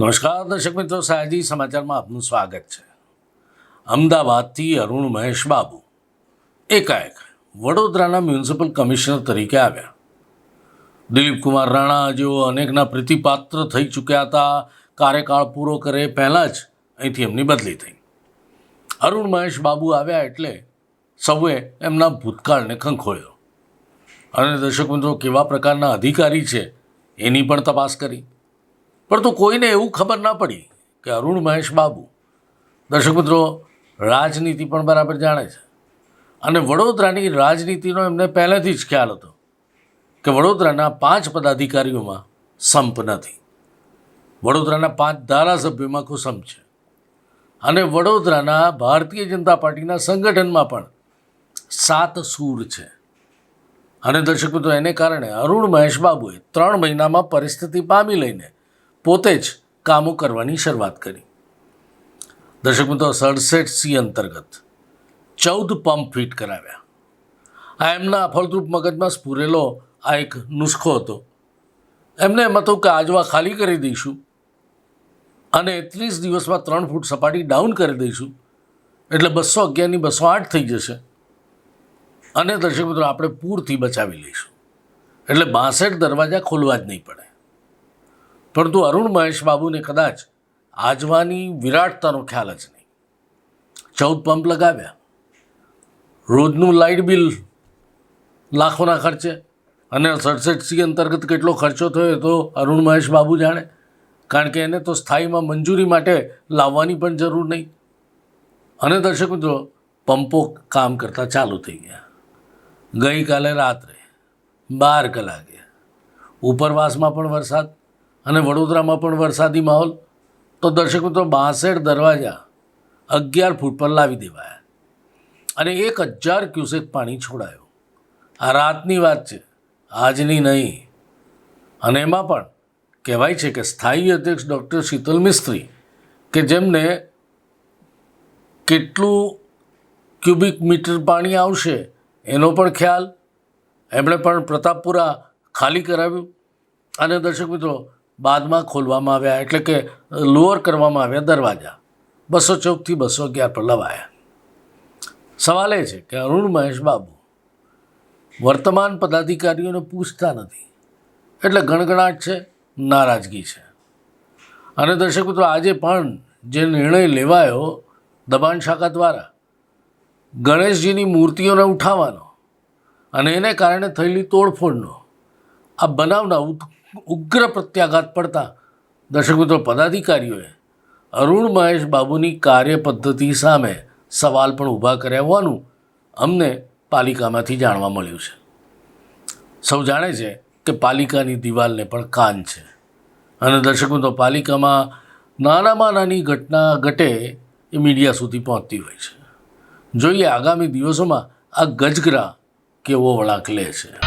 નમસ્કાર, દર્શક મિત્રો. સાયજી સમાચારમાં આપનું સ્વાગત છે. અમદાવાદથી અરુણ મહેશ બાબુ એકાએક વડોદરાના મ્યુનિસિપલ કમિશનર તરીકે આવ્યા. દિલીપકુમાર રાણા જેઓ અનેકના પ્રીતિપાત્ર થઈ ચૂક્યા હતા, કાર્યકાળ પૂરો કરે પહેલાં જ અહીંથી એમની બદલી થઈ. અરુણ મહેશ બાબુ આવ્યા એટલે સૌએ એમના ભૂતકાળને ખંખોળ્યો. અને દર્શક મિત્રો, કેવા પ્રકારના અધિકારી છે એની પણ તપાસ કરી. પરંતુ કોઈને એવું ખબર ના પડી કે અરુણ મહેશ બાબુ, દર્શક મિત્રો, રાજનીતિ પણ બરાબર જાણે છે. અને વડોદરાની રાજનીતિનો એમને પહેલેથી જ ખ્યાલ હતો કે વડોદરાના પાંચ પદાધિકારીઓમાં સંપ નથી. વડોદરાના પાંચ ધારાસભ્યોમાં કુસંપ છે. અને વડોદરાના ભારતીય જનતા પાર્ટીના સંગઠનમાં પણ સાત સૂર છે. અને દર્શક મિત્રો, એને કારણે અરુણ મહેશ બાબુએ ત્રણ મહિનામાં પરિસ્થિતિ પામી લઈને પોતે જ કામો કરવાની શરૂઆત કરી. દર્શક મિત્રો, સડસઠ સી અંતર્ગત ચૌદ પંપ ફિટ કરાવ્યા. આ એમના ફળદ્રુપ મગજમાં સ્ફુરેલો આ એક નુસ્ખો હતો. એમને એમ હતું કે આજવા ખાલી કરી દઈશું અને ત્રીસ દિવસમાં ત્રણ ફૂટ સપાટી ડાઉન કરી દઈશું. એટલે બસો અગિયારની બસો આઠ થઈ જશે. અને દર્શક મિત્રો, આપણે પૂરથી બચાવી લઈશું. એટલે બાસઠ દરવાજા ખોલવા જ નહીં પડે. પરંતુ અરુણ મહેશ બાબુને કદાચ આજવાની વિરાટતાનો ખ્યાલ જ નહીં. ચૌદ પંપ લગાવ્યા. રોજનું લાઇટ બિલ લાખોના ખર્ચે અને સડસઠ સી અંતર્ગત કેટલો ખર્ચો થયો તો અરુણ મહેશ બાબુ જાણે. કારણ કે એને તો સ્થાયીમાં મંજૂરી માટે લાવવાની પણ જરૂર નહીં. અને દર્શક મિત્રો, પંપો કામ કરતાં ચાલુ થઈ ગયા. ગઈકાલે રાત્રે બાર કલાકે. ઉપરવાસમાં પણ વરસાદ અને વડોદરામાં પણ વરસાદી માહોલ. તો દર્શક મિત્રો બાસઠ દરવાજા અગિયાર ફૂટ પર લાવી દેવાયા. અને એક હજાર ક્યુસેક પાણી છોડાયું. આ રાતની વાત છે, આજની નહીં. અને એમાં પણ કહેવાય છે કે સ્થાયી અધ્યક્ષ ડૉક્ટર શીતલ મિસ્ત્રી, કે જેમને કેટલું ક્યુબિક મીટર પાણી આવશે એનો પણ ખ્યાલ. એમણે પણ પ્રતાપપુરા ખાલી કરાવ્યું. અને દર્શક મિત્રો બાદમાં ખોલવામાં આવ્યા, એટલે કે લોઅર કરવામાં આવ્યા દરવાજા. બસો ચૌદથી બસો અગિયાર પર લવાયા. સવાલ એ છે કે અરુણ મહેશ બાબુ વર્તમાન પદાધિકારીઓને પૂછતા નથી. એટલે ગણગણાટ છે, નારાજગી છે. અને દર્શક મિત્રો, આજે પણ જે નિર્ણય લેવાયો દબાણ શાખા દ્વારા, ગણેશજીની મૂર્તિઓને ઉઠાવવાનો અને એને કારણે થયેલી તોડફોડનો, આ બનાવના ઉગ્ર પ્રત્યાઘાત પડતા દર્શક મિત્રો, પદાધિકારીઓએ અરુણ મહેશ બાબુની કાર્ય પદ્ધતિ સામે સવાલ પણ ઊભા કર્યા હોવાનું અમને પાલિકામાંથી જાણવા મળ્યું છે. સૌ જાણે છે કે પાલિકાની દિવાલને પણ કાન છે. અને દર્શક મિત્રો, પાલિકામાં નાનામાં નાની ઘટના ઘટે એ મીડિયા સુધી પહોંચતી હોય છે. જોઈએ આગામી દિવસોમાં આ ગજગરા કેવો વળાંક લે છે.